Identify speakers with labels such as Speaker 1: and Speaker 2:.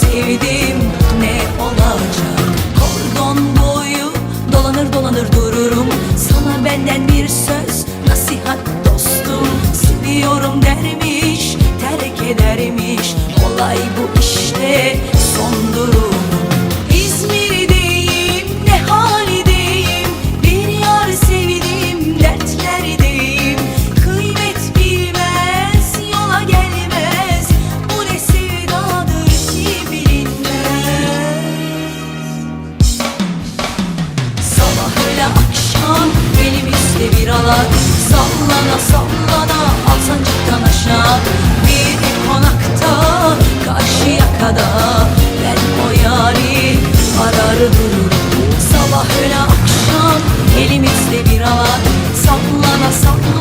Speaker 1: sevdim ne olacak? Kordon boyu dolanır dolanır dururum. Sana benden bir söz nasihat dostum. Seviyorum dermiş terk edermiş. dallar Sallana sallana Alsancıktan aşağı. Bir konakta karşıya kadar. Ben o yari arar dururum. Sabah öyle akşam elimizde bir alan. Sallana sallana